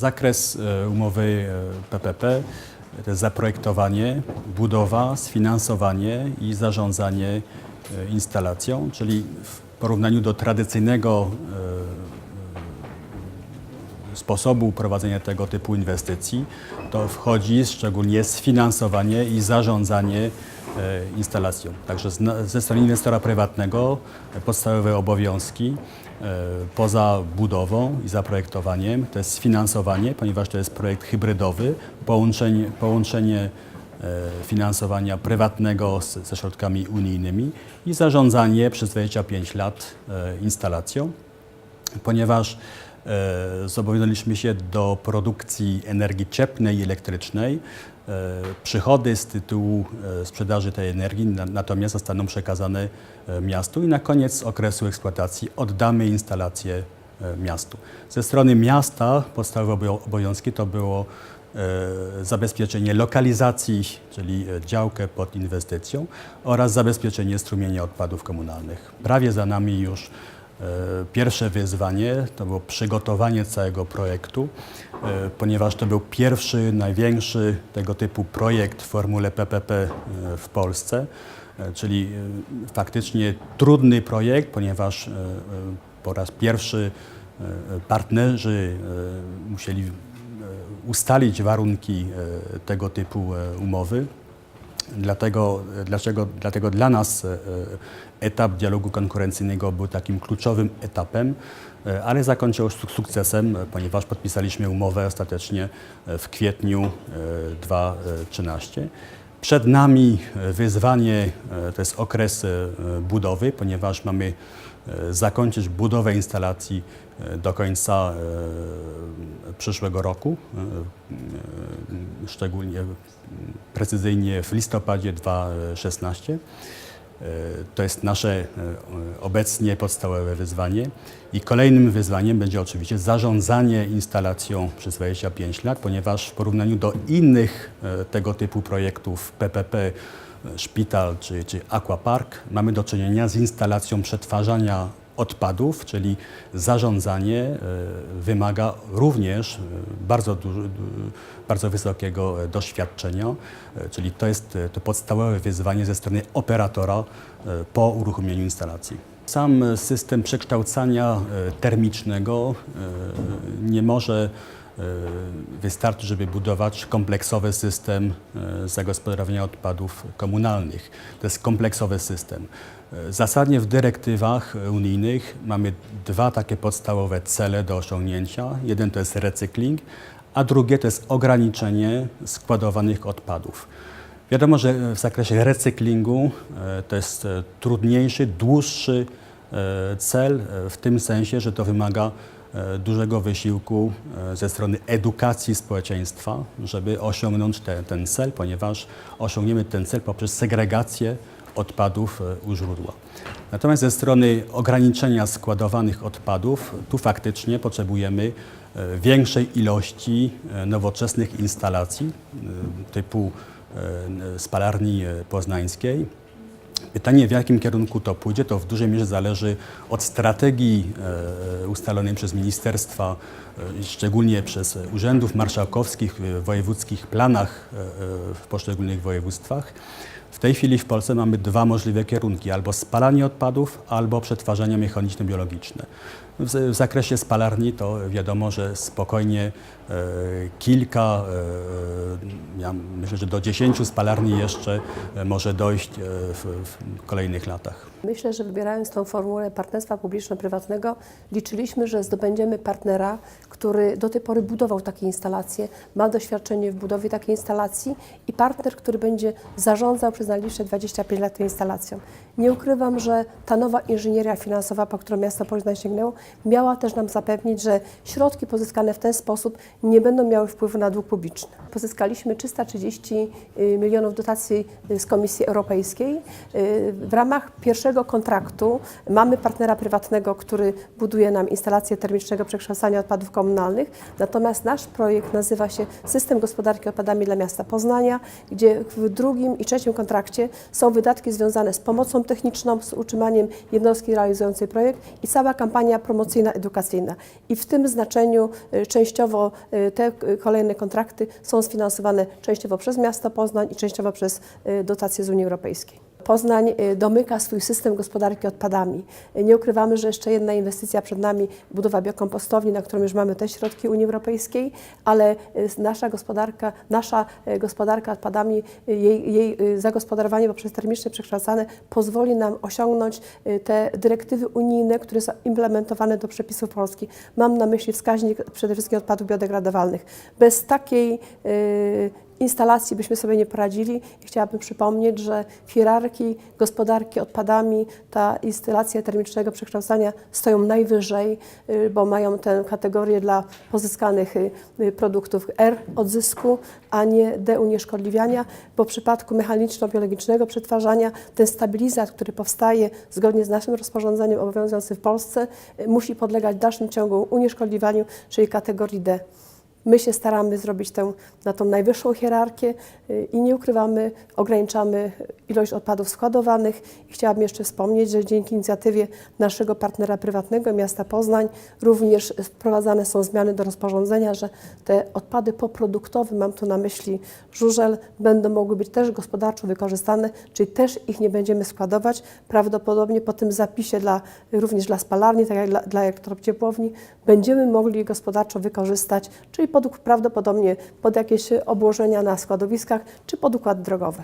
Zakres e, umowy e, PPP to jest zaprojektowanie, budowa, sfinansowanie i zarządzanie e, instalacją, czyli w porównaniu do tradycyjnego e, sposobu prowadzenia tego typu inwestycji, to wchodzi szczególnie sfinansowanie i zarządzanie e, instalacją. Także ze strony inwestora prywatnego e, podstawowe obowiązki e, poza budową i zaprojektowaniem to jest sfinansowanie, ponieważ to jest projekt hybrydowy, połączenie, połączenie e, finansowania prywatnego z, ze środkami unijnymi i zarządzanie przez 25 lat e, instalacją ponieważ e, zobowiązaliśmy się do produkcji energii cieplnej i elektrycznej. E, przychody z tytułu e, sprzedaży tej energii na, natomiast zostaną przekazane e, miastu i na koniec okresu eksploatacji oddamy instalację miastu. Ze strony miasta podstawowe obowiązki to było zabezpieczenie lokalizacji, czyli działkę pod inwestycją oraz zabezpieczenie strumienia odpadów komunalnych. Prawie za nami już pierwsze wyzwanie to było przygotowanie całego projektu, e, ponieważ to był pierwszy, największy tego typu projekt w formule PPP e, w Polsce, e, czyli e, faktycznie trudny projekt, ponieważ e, e, po raz pierwszy e, partnerzy e, musieli e, ustalić warunki e, tego typu e, umowy. Dlatego, dlaczego, dlatego dla nas e, etap dialogu konkurencyjnego był takim kluczowym etapem, e, ale zakończył sukcesem, e, ponieważ podpisaliśmy umowę ostatecznie e, w kwietniu e, 2013. Przed nami e, wyzwanie e, to jest okres e, budowy, ponieważ mamy zakończyć budowę instalacji do końca przyszłego roku, szczególnie precyzyjnie w listopadzie 2016. E, To jest nasze e, obecnie podstawowe wyzwanie. I kolejnym wyzwaniem będzie oczywiście zarządzanie instalacją przez 25 lat, ponieważ w porównaniu do innych e, tego typu projektów PPP, szpital czy, czy aquapark, mamy do czynienia z instalacją przetwarzania odpadów, czyli zarządzanie e, wymaga również e, bardzo, duży, du- bardzo wysokiego e, doświadczenia, e, czyli to jest e, to podstawowe wyzwanie ze strony operatora e, po uruchomieniu instalacji. Sam e, system przekształcania e, termicznego e, nie może e, wystarczy, żeby budować kompleksowy system e, zagospodarowania odpadów komunalnych. To jest kompleksowy system. E, Zasadnie w dyrektywach unijnych mamy dwa takie podstawowe cele do osiągnięcia. Jeden to jest recykling, a drugie to jest ograniczenie składowanych odpadów. Wiadomo, że w zakresie recyklingu e, to jest e, trudniejszy, dłuższy e, cel e, w tym sensie, że to wymaga e, dużego wysiłku e, ze strony edukacji społeczeństwa, żeby osiągnąć te, ten cel, ponieważ osiągniemy ten cel poprzez segregację odpadów e, u źródła. Natomiast ze strony ograniczenia składowanych odpadów, tu faktycznie potrzebujemy e, większej ilości e, nowoczesnych instalacji typu spalarni poznańskiej. Pytanie, w jakim kierunku to pójdzie, to w dużej mierze zależy od strategii ustalonej przez ministerstwa, szczególnie przez urzędów marszałkowskich, wojewódzkich planach w poszczególnych województwach. W tej chwili w Polsce mamy dwa możliwe kierunki, albo spalanie odpadów, albo przetwarzanie mechaniczno-biologiczne. W, zakresie spalarni to wiadomo, że spokojnie e, kilka, e, ja myślę, że do dziesięciu spalarni jeszcze e, może dojść w, w kolejnych latach. Myślę, że wybierając tą formułę partnerstwa publiczno-prywatnego, liczyliśmy, że zdobędziemy partnera, który do tej pory budował takie instalacje, ma doświadczenie w budowie takiej instalacji i partner, który będzie zarządzał przez najbliższe 25 lat tą instalacją. Nie ukrywam, że ta nowa inżynieria finansowa, po którą miasto Poznań sięgnęło, miała też nam zapewnić, że środki pozyskane w ten sposób nie będą miały wpływu na dług publiczny. Pozyskaliśmy 330 y, milionów dotacji z Komisji Europejskiej. Y, W ramach pierwszego kontraktu mamy partnera prywatnego, który buduje nam instalację termicznego przekształcania odpadów komunalnych. Natomiast nasz projekt nazywa się System Gospodarki Odpadami dla Miasta Poznania, gdzie w drugim i trzecim kontrakcie kontrakcie są wydatki związane z pomocą techniczną, z utrzymaniem jednostki realizującej projekt i cała kampania promocyjna, edukacyjna. I w tym znaczeniu y, częściowo y, te y, kolejne kontrakty są sfinansowane częściowo przez miasto Poznań i częściowo przez dotacje z Unii Europejskiej. Poznań y, domyka swój system gospodarki odpadami. Nie ukrywamy, że jeszcze jedna inwestycja przed nami, budowa biokompostowni, na którą już mamy też środki Unii Europejskiej, ale y, nasza gospodarka, nasza y, gospodarka odpadami, jej, jej zagospodarowanie poprzez termiczne przekształcane pozwoli nam osiągnąć te dyrektywy unijne, które są implementowane do przepisów polskich. Mam na myśli wskaźnik przede wszystkim odpadów biodegradowalnych. Bez takiej instalacji byśmy sobie nie poradzili. Chciałabym przypomnieć, że w hierarchii gospodarki odpadami ta instalacja termicznego przekształcania stoją najwyżej, y, bo mają tę kategorię dla pozyskanych y, y, produktów R odzysku, a nie D unieszkodliwiania, bo w przypadku mechaniczno-biologicznego przetwarzania ten stabilizat, który powstaje zgodnie z naszym rozporządzeniem obowiązującym w Polsce, musi podlegać dalszym ciągu unieszkodliwianiu, czyli kategorii D. My się staramy zrobić tę, na tą najwyższą hierarchię y, i nie ukrywamy, ograniczamy ilość odpadów składowanych. I chciałabym jeszcze wspomnieć, że dzięki inicjatywie naszego partnera prywatnego, miasta Poznań, również wprowadzane są zmiany do rozporządzenia, że te odpady poproduktowe, mam tu na myśli żużel, będą mogły być też gospodarczo wykorzystane, czyli też ich nie będziemy składować. Prawdopodobnie po tym zapisie dla, również dla spalarni, tak jak dla, dla elektrociepłowni, będziemy mogli gospodarczo wykorzystać, czyli pod, prawdopodobnie pod jakieś obłożenia na składowiskach czy pod układ drogowy.